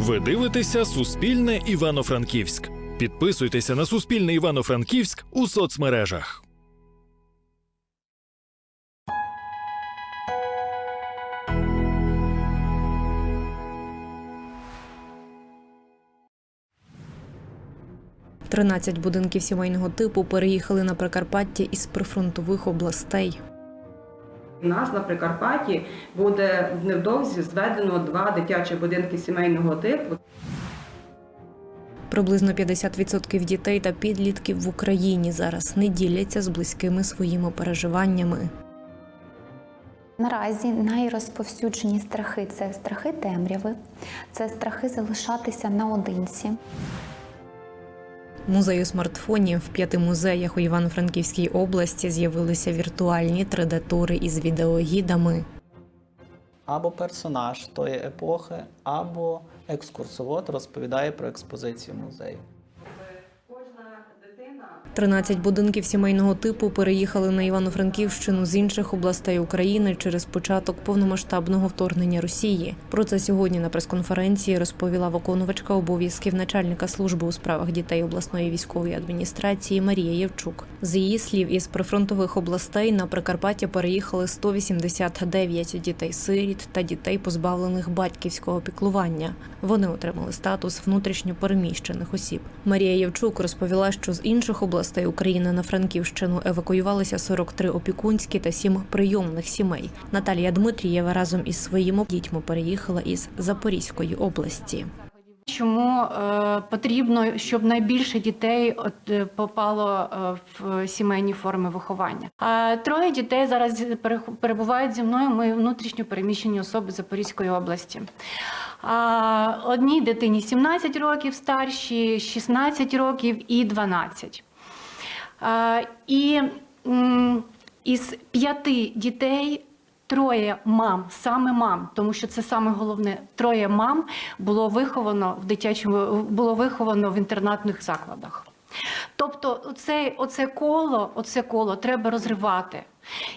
Ви дивитеся Суспільне Івано-Франківськ. Підписуйтеся на Суспільне Івано-Франківськ у соцмережах. Тринадцять будинків сімейного типу переїхали на Прикарпаття із прифронтових областей. У нас на Прикарпатті буде невдовзі зведено два дитячі будинки сімейного типу. Приблизно 50% дітей та підлітків в Україні зараз не діляться з близькими своїми переживаннями. Наразі найрозповсюджені страхи це страхи темряви, це страхи залишатися наодинці. Музею смартфонів в п'яти музеях у Івано-Франківській області з'явилися віртуальні 3D-тури із відеогідами. або персонаж тої епохи, або екскурсовод розповідає про експозицію музею. 13 будинків сімейного типу переїхали на Івано-Франківщину з інших областей України через початок повномасштабного вторгнення Росії. Про це сьогодні на прес-конференції розповіла виконувачка обов'язків начальника служби у справах дітей обласної військової адміністрації Марія Євчук. З її слів, із прифронтових областей на Прикарпаття переїхали 189 дітей-сиріт та дітей, позбавлених батьківського піклування. Вони отримали статус внутрішньо переміщених осіб. Марія Євчук розповіла, що з інших областей України на Франківщину евакуювалися 43 опікунські та 7 прийомних сімей. Наталія Дмитрієва разом із своїми дітьми переїхала із Запорізької області. Чому е, потрібно, щоб найбільше дітей е, попало е, в сімейні форми виховання? А троє дітей зараз перебувають зі мною. Ми внутрішньо переміщені особи Запорізької області. Одній дитині 17 років, старші 16 років і 12. І із п'яти дітей троє мам, саме мам, тому що це саме головне. Троє мам було виховано в дитячому, було виховано в інтернатних закладах. Тобто, оце, оце коло, оце коло треба розривати.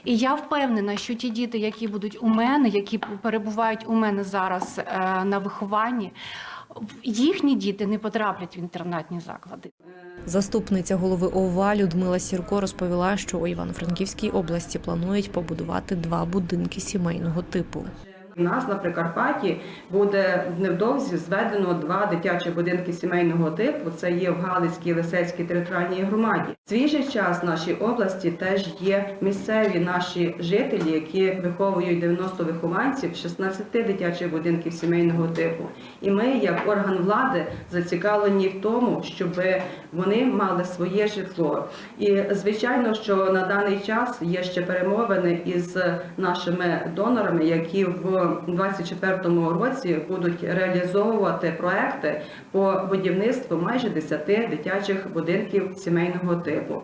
І я впевнена, що ті діти, які будуть у мене, які перебувають у мене зараз е, на вихованні, їхні діти не потраплять в інтернатні заклади. Заступниця голови ОВА Людмила Сірко розповіла, що у Івано-Франківській області планують побудувати два будинки сімейного типу. У нас на Прикарпатті буде невдовзі зведено два дитячі будинки сімейного типу. Це є в Галицькій Лисецькій територіальній громаді. В свій же час в нашій області теж є місцеві наші жителі, які виховують 90 вихованців, 16 дитячих будинків сімейного типу. І ми, як орган влади, зацікавлені в тому, щоб вони мали своє житло. І звичайно, що на даний час є ще перемовини із нашими донорами, які в 2024 році будуть реалізовувати проекти по будівництву майже 10 дитячих будинків сімейного типу.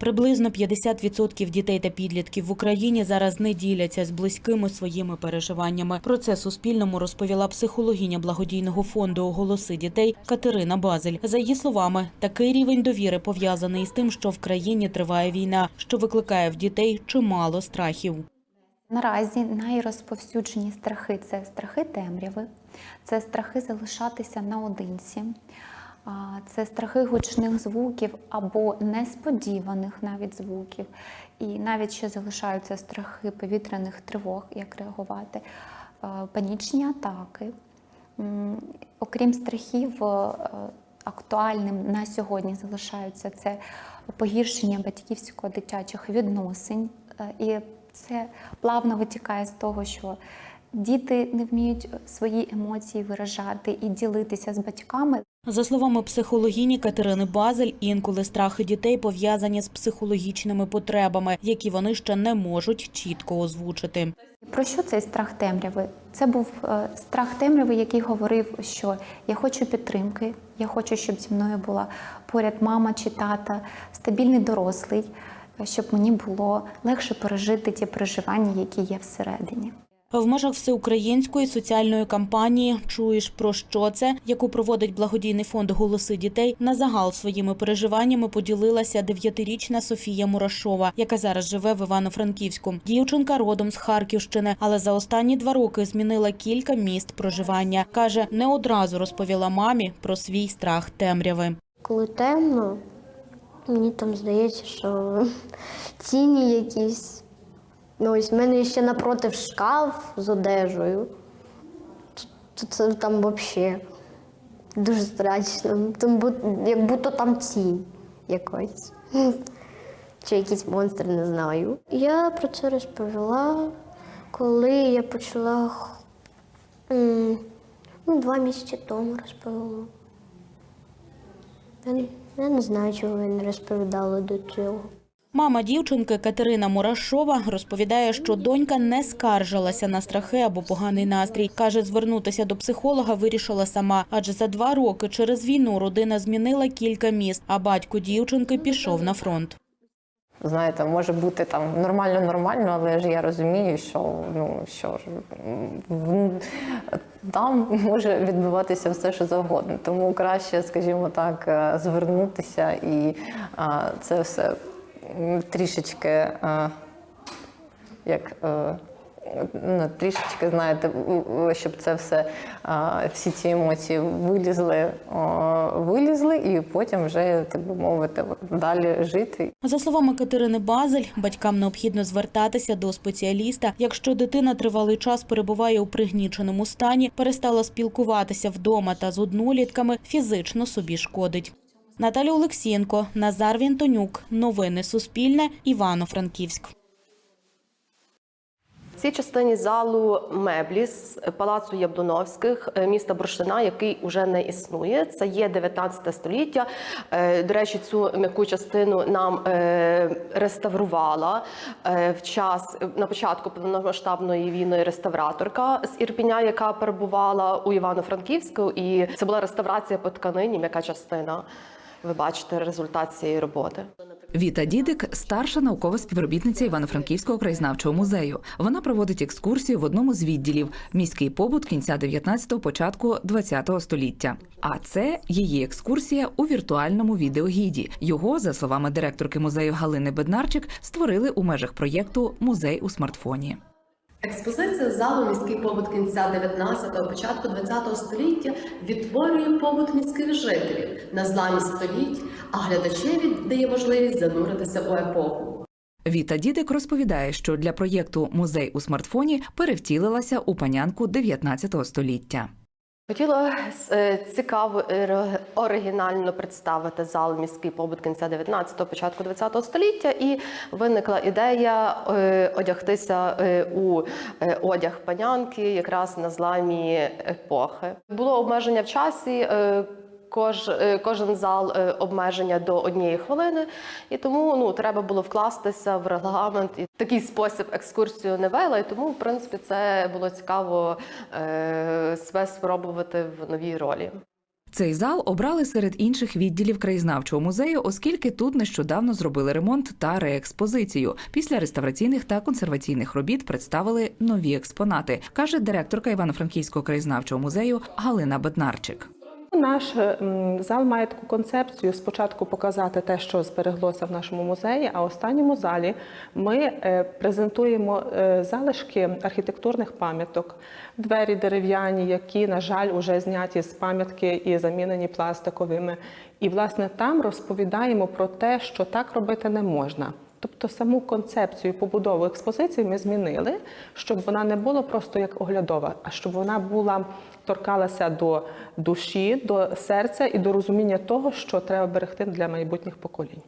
Приблизно 50% дітей та підлітків в Україні зараз не діляться з близькими своїми переживаннями. Про це Суспільному розповіла психологиня благодійного фонду «Голоси дітей» Катерина Базель. За її словами, такий рівень довіри пов'язаний з тим, що в країні триває війна, що викликає в дітей чимало страхів. Наразі найрозповсюджені страхи це страхи темряви, це страхи залишатися наодинці, це страхи гучних звуків або несподіваних навіть звуків. І навіть ще залишаються страхи повітряних тривог, як реагувати, панічні атаки. Окрім страхів, е, актуальним на сьогодні залишаються це погіршення батьківсько-дитячих відносин. Е, І це плавно витікає з того, що діти не вміють свої емоції виражати і ділитися з батьками. За словами психологині Катерини Базель, інколи страхи дітей пов'язані з психологічними потребами, які вони ще не можуть чітко озвучити. Про що цей страх темряви? Це був е, страх темряви, який говорив, що я хочу підтримки, я хочу, щоб зі мною була поряд мама чи тата, стабільний дорослий, е, щоб мені було легше пережити ті переживання, які є всередині. В межах всеукраїнської соціальної кампанії Чуєш про що це, яку проводить благодійний фонд Голоси дітей. На загал своїми переживаннями поділилася дев'ятирічна Софія Мурашова, яка зараз живе в Івано-Франківську. Дівчинка родом з Харківщини, але за останні два роки змінила кілька міст проживання. каже, не одразу розповіла мамі про свій страх темряви. Коли темно, мені там здається, що тіні якісь. Ну, ось в мене ще напротив шкаф з одежею. Т- Це там взагалі дуже страшно. Там як будто там тінь якась. Чи якийсь монстр, не знаю. Я про це розповіла, коли я почала ну, два місяці тому розповіла. Я не знаю, чого я не розповідала до цього. Мама дівчинки Катерина Мурашова розповідає, що донька не скаржилася на страхи або поганий настрій. Каже, звернутися до психолога вирішила сама, адже за два роки через війну родина змінила кілька міст, а батько дівчинки пішов на фронт. Знаєте, може бути там нормально, нормально, але ж я розумію, що ну що ж там може відбуватися все, що завгодно. Тому краще, скажімо так, е, звернутися і а, це все трішечки е, як. е, Ну, трішечки, знаєте, щоб це все, всі ці емоції вилізли, вилізли, і потім вже, так би мовити, далі жити За словами Катерини Базель, батькам необхідно звертатися до спеціаліста, якщо дитина тривалий час перебуває у пригніченому стані, перестала спілкуватися вдома та з однолітками, фізично собі шкодить. Наталя Олексієнко, Назар Вінтонюк. Новини Суспільне. Івано-Франківськ. В цій частині залу меблі з палацу Яблуновських е, міста Бурштина, який уже не існує. Це є 19 століття. Е, До речі, цю м'яку частину нам е, реставрувала в час на початку повномасштабної війни реставраторка з Ірпіня, яка перебувала у Івано-Франківську, і це була реставрація по тканині, м'яка частина. Ви бачите результат цієї роботи. Віта Дідик старша наукова співробітниця Івано-Франківського краєзнавчого музею. Вона проводить екскурсію в одному з відділів міський побут кінця 19-го, початку 20-го століття. А це її екскурсія у віртуальному відеогіді. Його, за словами директорки музею Галини Беднарчик, створили у межах проєкту Музей у смартфоні. Експозиція залу міський побут кінця 19-го, початку 20-го століття відтворює побут міських жителів на зламі століть, а глядачеві дає можливість зануритися у епоху. Віта Дідик розповідає, що для проєкту Музей у смартфоні перевтілилася у панянку 19 століття. Хотіла е, цікаво е, оригінально представити зал міський побут кінця 19-го, початку 20-го століття, і виникла ідея е, одягтися у одяг панянки якраз на зламі епохи. Було обмеження в часі. Кож, е, кожен зал е, обмеження до однієї хвилини, і тому ну треба було вкластися в регламент. І такий спосіб екскурсію не вела. І тому, в принципі, це було цікаво е, себе спробувати в новій ролі. Цей зал обрали серед інших відділів краєзнавчого музею, оскільки тут нещодавно зробили ремонт та реекспозицію. Після реставраційних та консерваційних робіт представили нові експонати, каже директорка Івано-Франківського краєзнавчого музею Галина Беднарчик. Наш зал має таку концепцію спочатку показати те, що збереглося в нашому музеї, а в останньому залі ми е, презентуємо е, залишки архітектурних пам'яток, двері дерев'яні, які, на жаль, вже зняті з пам'ятки і замінені пластиковими. І, власне, там розповідаємо про те, що так робити не можна. Тобто саму концепцію побудови експозиції ми змінили, щоб вона не була просто як оглядова, а щоб вона була торкалася до душі, до серця і до розуміння того, що треба берегти для майбутніх поколінь.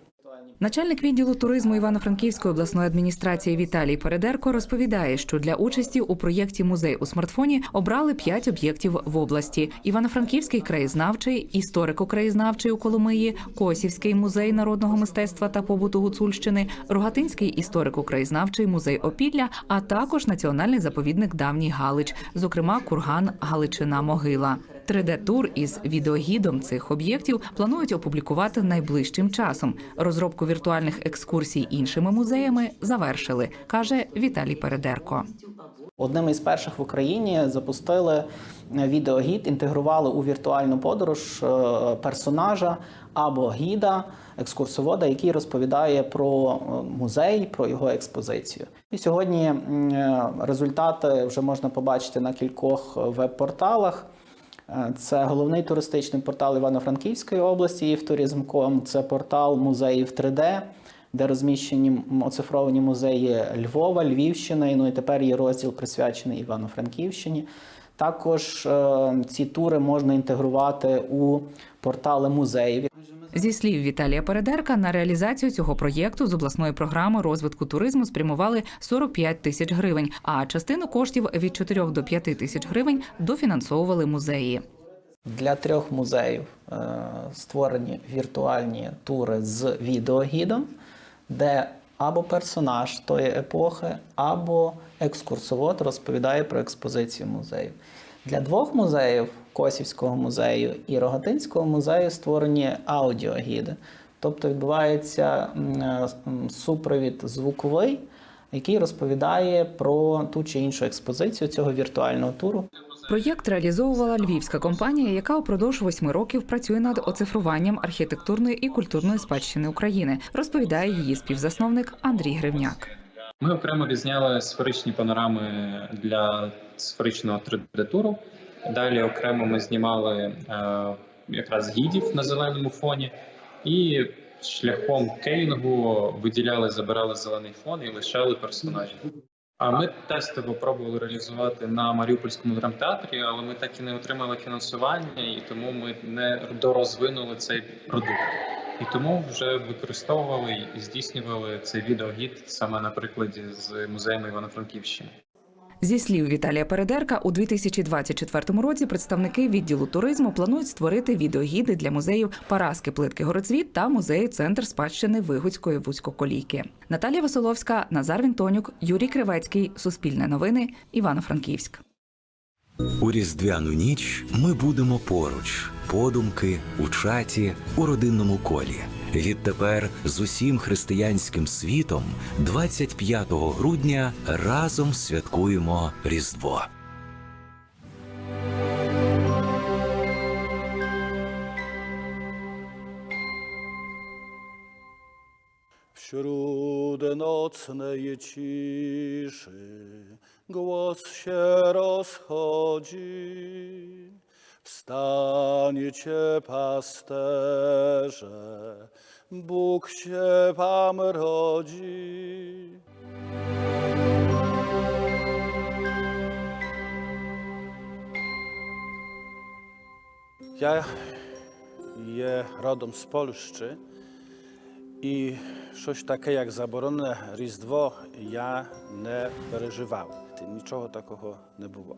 Начальник відділу туризму Івано-Франківської обласної адміністрації Віталій Передерко розповідає, що для участі у проєкті Музей у смартфоні обрали п'ять об'єктів в області: Івано-Франківський краєзнавчий, історико-краєзнавчий у Коломиї, Косівський музей народного мистецтва та побуту Гуцульщини, Рогатинський історико-краєзнавчий музей Опілля, а також національний заповідник Давній Галич, зокрема курган Галичина Могила. 3D-тур із відеогідом цих об'єктів планують опублікувати найближчим часом. Розробку віртуальних екскурсій іншими музеями завершили, каже Віталій Передерко. Одним із перших в Україні запустили відеогід, інтегрували у віртуальну подорож е, персонажа або гіда, екскурсовода, який розповідає про е, музей, про його експозицію. І сьогодні е, результати вже можна побачити на кількох веб-порталах. Е, Це головний туристичний портал Івано-Франківської області «Євтуризм.ком», це портал музеїв 3D, де розміщені оцифровані музеї Львова, Львівщини. Ну і тепер є розділ присвячений Івано-Франківщині. Також е, ці тури можна інтегрувати у портали музеїв. Зі слів Віталія Передерка, на реалізацію цього проєкту з обласної програми розвитку туризму спрямували 45 тисяч гривень, а частину коштів від 4 до 5 тисяч гривень дофінансовували музеї. Для трьох музеїв е, створені віртуальні тури з відеогідом, де або персонаж тої епохи, або екскурсовод розповідає про експозицію музею. Для двох музеїв Косівського музею і Рогатинського музею створені аудіогіди. Тобто відбувається е, супровід звуковий, який розповідає про ту чи іншу експозицію цього віртуального туру. Проєкт реалізовувала львівська компанія, яка упродовж восьми років працює над оцифруванням архітектурної і культурної спадщини України, розповідає її співзасновник Андрій Гривняк. Ми окремо відзняли сферичні панорами для сферичного 3D-туру. Далі окремо ми знімали е, якраз гідів на зеленому фоні, і шляхом кейнгу виділяли, забирали зелений фон і лишали персонажів. Ми тестово пробували реалізувати на Маріупольському драмтеатрі, але ми так і не отримали фінансування, і тому ми не дорозвинули цей продукт. І тому вже використовували і здійснювали цей відеогід саме на прикладі з музеями Івано-Франківщини. Зі слів Віталія Передерка, у 2024 році представники відділу туризму планують створити відеогіди для музеїв Параски Плитки Городцвіт та музею Центр спадщини Вигуцької вузькоколійки. Наталія Василовська, Назар Вінтонюк, Юрій Кривецький. Суспільне новини. Івано-Франківськ. У різдвяну ніч ми будемо поруч, подумки, у чаті, у родинному колі. Відтепер з усім християнським світом 25 грудня разом святкуємо Різдво. Wśród nocnej ciszy głos się rozchodzi. Wstańcie, pasterze, Bóg się wam rodzi. Я є родом з Польщі, і щось таке, як заборонене Різдво, я не переживав. Нічого такого не було.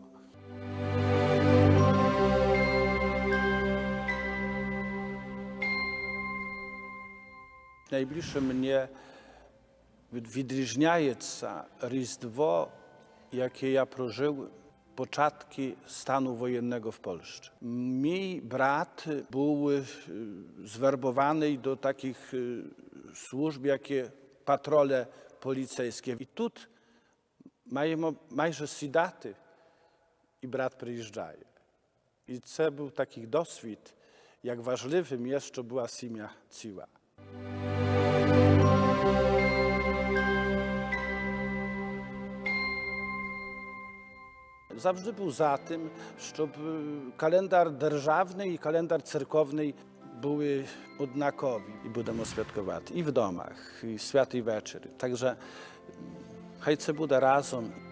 Найбільше мені від- відрізняється Різдво, яке я прожив początki stanu wojennego w Polsce. Mój brat był e, zwerbowany do takich e, służb, jakie patrole policyjskie. I tu mają майже всі дати, і брат приїжджає. І це був такий досвід, як важливим є, що була zawsze był za tym, żeby kalendar drżawny i kalendar cyrkowny były odnakowi i będziemy świętować i w domach, i święty wieczór. Także hej, co będzie razem.